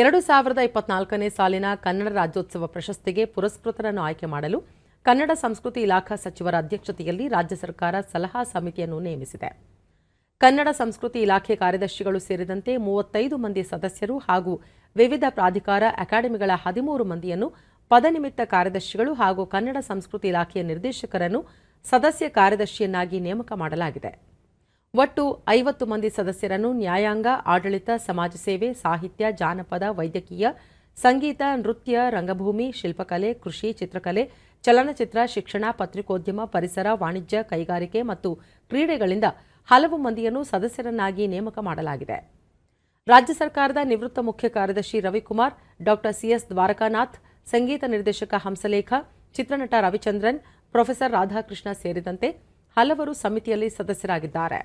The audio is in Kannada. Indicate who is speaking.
Speaker 1: ಎರಡು ಸಾವಿರದ ಇಪ್ಪತ್ನಾಲ್ಕನೇ ಸಾಲಿನ ಕನ್ನಡ ರಾಜ್ಯೋತ್ಸವ ಪ್ರಶಸ್ತಿಗೆ ಪುರಸ್ಕೃತರನ್ನು ಆಯ್ಕೆ ಮಾಡಲು ಕನ್ನಡ ಸಂಸ್ಕೃತಿ ಇಲಾಖಾ ಸಚಿವರ ಅಧ್ಯಕ್ಷತೆಯಲ್ಲಿ ರಾಜ್ಯ ಸರ್ಕಾರ ಸಲಹಾ ಸಮಿತಿಯನ್ನು ನೇಮಿಸಿದೆ. ಕನ್ನಡ ಸಂಸ್ಕೃತಿ ಇಲಾಖೆ ಕಾರ್ಯದರ್ಶಿಗಳು ಸೇರಿದಂತೆ ಮೂವತ್ತೈದು ಮಂದಿ ಸದಸ್ಯರು ಹಾಗೂ ವಿವಿಧ ಪ್ರಾಧಿಕಾರ ಅಕಾಡೆಮಿಗಳ ಹದಿಮೂರು ಮಂದಿಯನ್ನು ಪದನಿಮಿತ್ತ ಕಾರ್ಯದರ್ಶಿಗಳು ಹಾಗೂ ಕನ್ನಡ ಸಂಸ್ಕೃತಿ ಇಲಾಖೆಯ ನಿರ್ದೇಶಕರನ್ನು ಸದಸ್ಯ ಕಾರ್ಯದರ್ಶಿಯನ್ನಾಗಿ ನೇಮಕ ಮಾಡಲಾಗಿದೆ. ಒಟ್ಟು ಐವತ್ತು ಮಂದಿ ಸದಸ್ಯರನ್ನು ನ್ಯಾಯಾಂಗ, ಆಡಳಿತ, ಸಮಾಜ ಸೇವೆ, ಸಾಹಿತ್ಯ, ಜಾನಪದ, ವೈದ್ಯಕೀಯ, ಸಂಗೀತ, ನೃತ್ಯ, ರಂಗಭೂಮಿ, ಶಿಲ್ಪಕಲೆ, ಕೃಷಿ, ಚಿತ್ರಕಲೆ, ಚಲನಚಿತ್ರ, ಶಿಕ್ಷಣ, ಪತ್ರಿಕೋದ್ಯಮ, ಪರಿಸರ, ವಾಣಿಜ್ಯ, ಕೈಗಾರಿಕೆ ಮತ್ತು ಕ್ರೀಡೆಗಳಿಂದ ಹಲವು ಮಂದಿಯನ್ನು ಸದಸ್ಯರನ್ನಾಗಿ ನೇಮಕ ಮಾಡಲಾಗಿದೆ. ರಾಜ್ಯ ಸರ್ಕಾರದ ನಿವೃತ್ತ ಮುಖ್ಯ ಕಾರ್ಯದರ್ಶಿ ರವಿಕುಮಾರ್ ಡಾಕ್ಟರ್ ಸಿಎಸ್ ದ್ವಾರಕಾನಾಥ್, ಸಂಗೀತ ನಿರ್ದೇಶಕ ಹಂಸಲೇಖ, ಚಿತ್ರನಟ ರವಿಚಂದ್ರನ್, ಪ್ರೊಫೆಸರ್ ರಾಧಾಕೃಷ್ಣ ಸೇರಿದಂತೆ ಹಲವರು ಸಮಿತಿಯಲ್ಲಿ ಸದಸ್ಯರಾಗಿದ್ದಾರೆ.